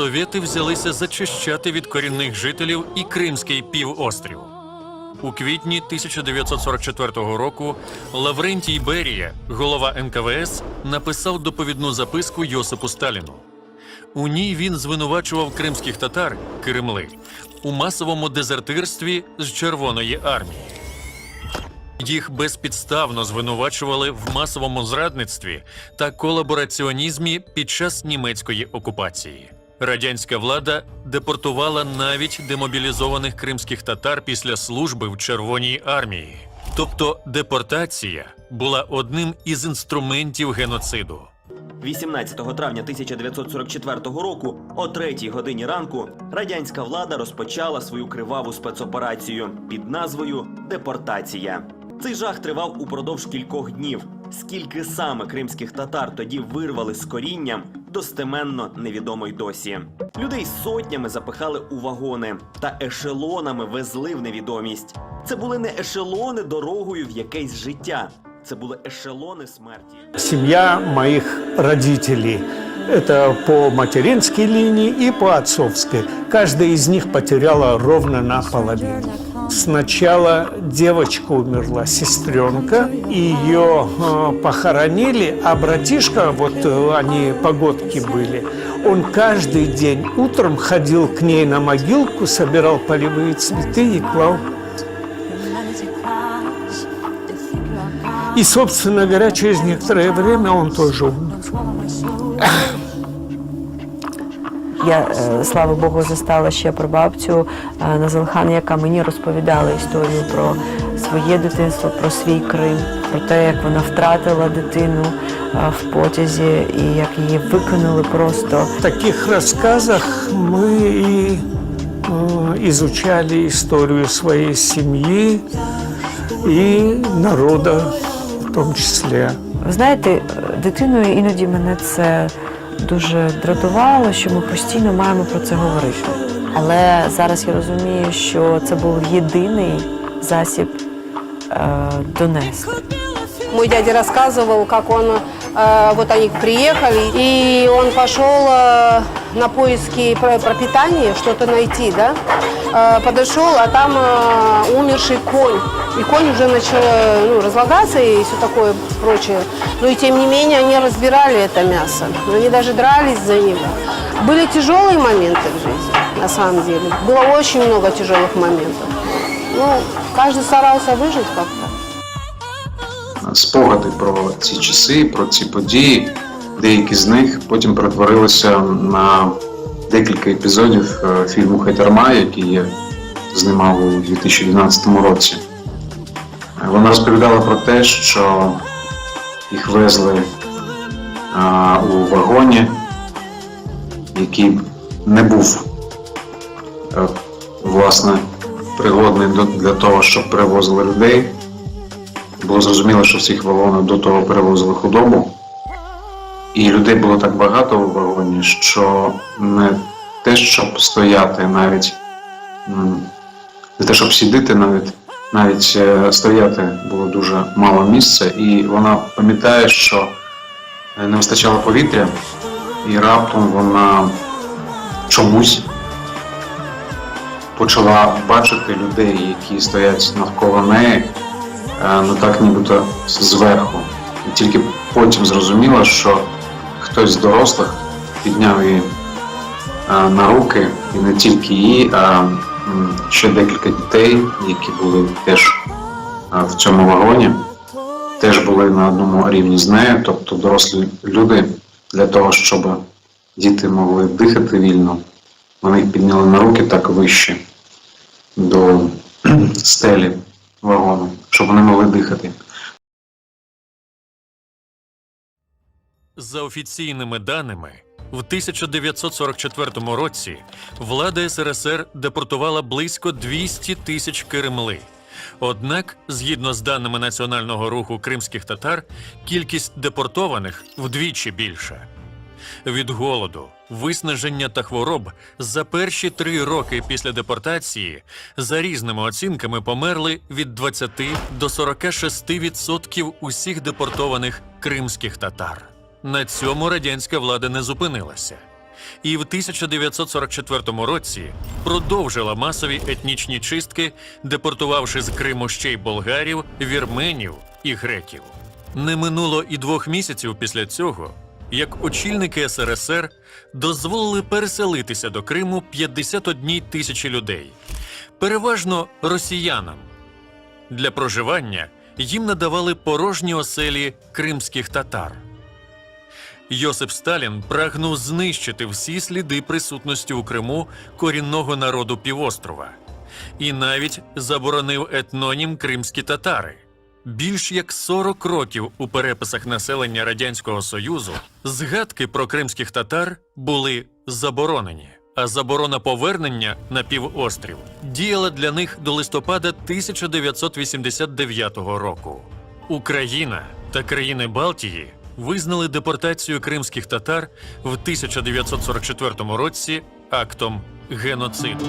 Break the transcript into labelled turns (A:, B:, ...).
A: Совєти взялися зачищати від корінних жителів і Кримський півострів. У квітні 1944 року Лаврентій Берія, голова НКВС, написав доповідну записку Йосипу Сталіну. У ній він звинувачував кримських татар Кремли у масовому дезертирстві з Червоної армії. Їх безпідставно звинувачували в масовому зрадництві та колабораціонізмі під час німецької окупації. Радянська влада депортувала навіть демобілізованих кримських татар після служби в Червоній армії. Тобто депортація була одним із інструментів геноциду.
B: 18 травня 1944 року, о 3 годині ранку, радянська влада розпочала свою криваву спецоперацію під назвою Депортація. Цей жах тривав упродовж кількох днів. Скільки саме кримських татар тоді вирвали з корінням, достеменно невідомо й досі. Людей сотнями запихали у вагони та ешелонами везли в невідомість. Це були не ешелони дорогою в якесь життя. Це були ешелони смерті.
C: Семья моих родителей. Это по материнской линии и по отцовской. Каждая из них потеряла ровно наполовину. Сначала девочка умерла, сестренка, ее э, похоронили, а братишка, вот э, они погодки были, он каждый день утром ходил к ней на могилку, собирал полевые цветы и клал. И, собственно говоря, через некоторое время он тоже умер.
D: Я, е, слава Богу, застала ще прабабцю е, Назалхан, яка мені розповідала історію про своє дитинство, про свій Крим, про те, як вона втратила дитину е, в потязі і як її викинули просто.
C: В таких рассказах мы и э, изучали историю своей семьи и народа в том числе.
D: Ви знаєте, дитиною іноді мене це дуже дратувало, що ми постійно маємо про це говорити. Але зараз я розумію, що це був єдиний засіб е, донести.
E: Мой дядя рассказывал, как он, э, вот они приехали, и он пошел э, на поиски про- пропитания, что-то найти, да. Э, подошел, а там э, умерший конь. И конь уже начал э, ну, разлагаться и все такое прочее. Но и тем не менее они разбирали это мясо. Они даже дрались за него. Были тяжелые моменты в жизни, на самом деле. Было очень много тяжелых моментов. Ну, каждый старался выжить как-то.
F: Спогади про ці часи, про ці події. Деякі з них потім перетворилися на декілька епізодів е, фільму Хайтарма, який я знімав у 2012 році. Вона розповідала про те, що їх везли у вагоні, який не був е, власне пригодний для того, щоб перевозили людей. Було зрозуміло, що в цих вагонах до того перевозили худобу, і людей було так багато в вагоні, що не те, щоб стояти навіть, не те, щоб сидіти навіть, навіть е, стояти було дуже мало місця, і вона пам'ятає, що е, не вистачало повітря, і раптом вона чомусь почала бачити людей, які стоять навколо неї, ну так нібито зверху. І тільки потім зрозуміла, що хтось з дорослих підняв її на руки, і не тільки її, а ще декілька дітей, які були теж в цьому вагоні, теж були на одному рівні з нею, тобто дорослі люди для того, щоб діти могли дихати вільно, вони їх підняли на руки так вище до стелі вагону, щоб вони могли дихати.
A: За офіційними даними, в 1944 році влада СРСР депортувала близько 200 тисяч кремли, Однак, згідно з даними національного руху кримських татар, кількість депортованих вдвічі більша. Від голоду, виснаження та хвороб за перші три роки після депортації за різними оцінками померли від 20 до 46 відсотків усіх депортованих кримських татар. На цьому радянська влада не зупинилася. І в 1944 році продовжила масові етнічні чистки, депортувавши з Криму ще й болгарів, вірменів і греків. Не минуло і двох місяців після цього, як очільники СРСР дозволили переселитися до Криму 51 тисячі людей, переважно росіянам. Для проживання їм надавали порожні оселі кримських татар. Йосип Сталін прагнув знищити всі сліди присутності у Криму корінного народу півострова і навіть заборонив етнонім кримські татари. Більш як 40 років у переписах населення Радянського Союзу згадки про кримських татар були заборонені, а заборона повернення на півострів діяла для них до листопада 1989 року. Україна та країни Балтії визнали депортацію кримських татар в 1944 році актом геноциду.